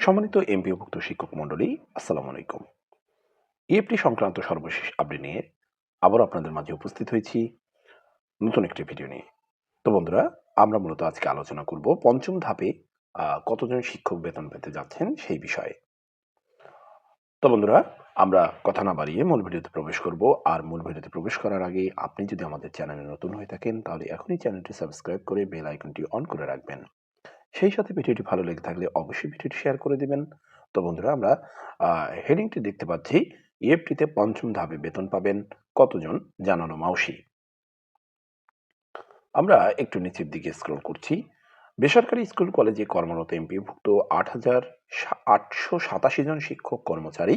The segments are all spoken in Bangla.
সম্মানিত এমপিওভুক্ত শিক্ষক মণ্ডলী, আসসালামু আলাইকুম। ইএফটি সংক্রান্ত সর্বশেষ আপডেট নিয়ে আবার আপনাদের মাঝে উপস্থিত হয়েছি নতুন একটি ভিডিও নিয়ে। তো বন্ধুরা, আমরা মূলত আজকে আলোচনা করব পঞ্চম ধাপে কতজন শিক্ষক বেতন পেতে যাচ্ছেন সেই বিষয়ে। তো বন্ধুরা, আমরা কথা না বাড়িয়ে মূল ভিডিওতে প্রবেশ করব আর মূল ভিডিওতে প্রবেশ করার আগে আপনি যদি আমাদের চ্যানেলে নতুন হয়ে থাকেন তাহলে এখনই চ্যানেলটি সাবস্ক্রাইব করে বেল আইকনটি অন করে রাখবেন। সেই সাথে ভিডিওটি ভালো লেগে থাকলে অবশ্যই ভিডিওটি শেয়ার করে দিবেন। তো বন্ধুরা, আমরা হেডিংটি দেখতে পাচ্ছি। ইএফটিতে পঞ্চম ধাপে বেতন পাবেন কতজন জানানো মাউসি। আমরা একটু নিচের দিকে স্ক্রল করছি। বেসরকারি স্কুল, কলেজে কর্মরত এমপিভুক্ত আট হাজার আটশো সাতাশি জন শিক্ষক কর্মচারী।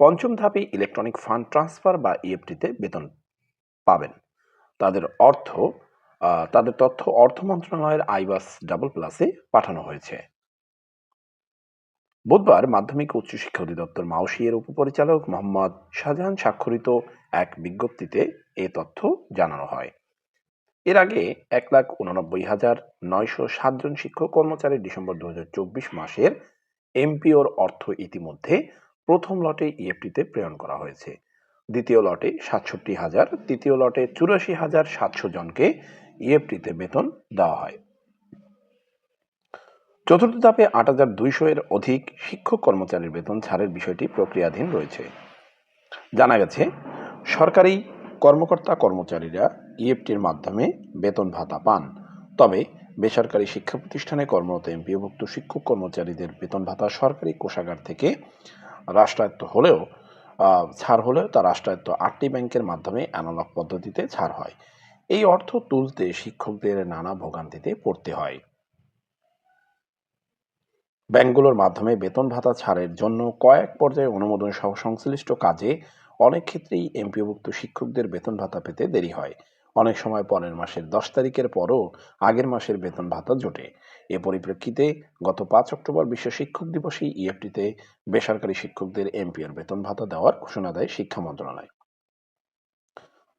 পঞ্চম ধাপে ইলেকট্রনিক ফান্ড ট্রান্সফার বা ইএফটিতে বেতন পাবেন। তাদের অর্থ তাদের তথ্য অর্থ মন্ত্রণালয়ের আইবাস ডাবল প্লাসে পাঠানো হয়েছে। বুধবার মাধ্যমিক ও উচ্চশিক্ষা অধিদপ্তর মাউসি এর উপপরিচালক মোহাম্মদ শাহজাহান স্বাক্ষরিত এক বিজ্ঞপ্তিতে এ তথ্য জানানো হয়। এর আগে এক লাখ উননব্বই হাজার নয়শো সাতজন শিক্ষক কর্মচারী ডিসেম্বর দু হাজার চব্বিশ মাসের এমপিওর অর্থ ইতিমধ্যে প্রথম লটে ইএফটিতে প্রেরণ করা হয়েছে। দ্বিতীয় লটে সাতষট্টি হাজার, তৃতীয় লটে চুরাশি হাজার সাতশো জনকে ইএফটিতে বেতন দেওয়া হয়। চতুর্থ ধাপে আট হাজার দুইশো এর অধিক শিক্ষক কর্মচারীর বেতন ছাড়ের বিষয়টি প্রক্রিয়াধীন রয়েছে। জানা গেছে, সরকারি কর্মকর্তা কর্মচারীরা ইএফটির মাধ্যমে বেতন ভাতা পান। তবে বেসরকারি শিক্ষা প্রতিষ্ঠানে কর্মরত এমপিওভুক্ত শিক্ষক কর্মচারীদের বেতন ভাতা সরকারি কোষাগার থেকে রাষ্ট্রায়ত্ত হলেও ছাড় হলেও তা রাষ্ট্রায়ত্ত আটটি ব্যাংকের মাধ্যমে অ্যানালগ পদ্ধতিতে ছাড় হয়। এই অর্থ তুলতে শিক্ষকদের নানা ভোগান্তিতে পড়তে হয়। ব্যাংকগুলোর মাধ্যমে বেতন ভাতা ছাড়ের জন্য কয়েক পর্যায়ে অনুমোদন সহ সংশ্লিষ্ট কাজে অনেক ক্ষেত্রেই এমপিওভুক্ত শিক্ষকদের বেতন ভাতা পেতে দেরি হয়। অনেক সময় পরের মাসের দশ তারিখের পরও আগের মাসের বেতন ভাতা জোটে। এ পরিপ্রেক্ষিতে গত পাঁচ অক্টোবর বিশ্ব শিক্ষক দিবসে ইএফটিতে বেসরকারি শিক্ষকদের এমপিওর বেতন ভাতা দেওয়ার ঘোষণা দেয় শিক্ষা মন্ত্রণালয়।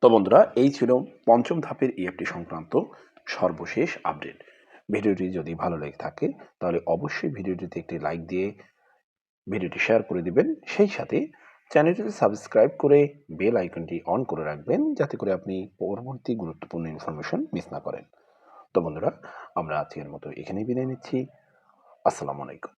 তো বন্ধুরা, এই ছিল পঞ্চম ধাপের ইএফটি সংক্রান্ত সর্বশেষ আপডেট ভিডিওটি যদি ভালো লেগে থাকে, তাহলে অবশ্যই ভিডিওটিতে একটি লাইক দিয়ে ভিডিওটি শেয়ার করে দিবেন। সেই সাথে চ্যানেলটিতে সাবস্ক্রাইব করে বেল আইকনটি অন করে রাখবেন, যাতে করে আপনি পরবর্তী গুরুত্বপূর্ণ ইনফরমেশন মিস না করেন। তো বন্ধুরা, আমরা আজকের মতো এখানেই বিদায় নিচ্ছি। আসসালামু আলাইকুম।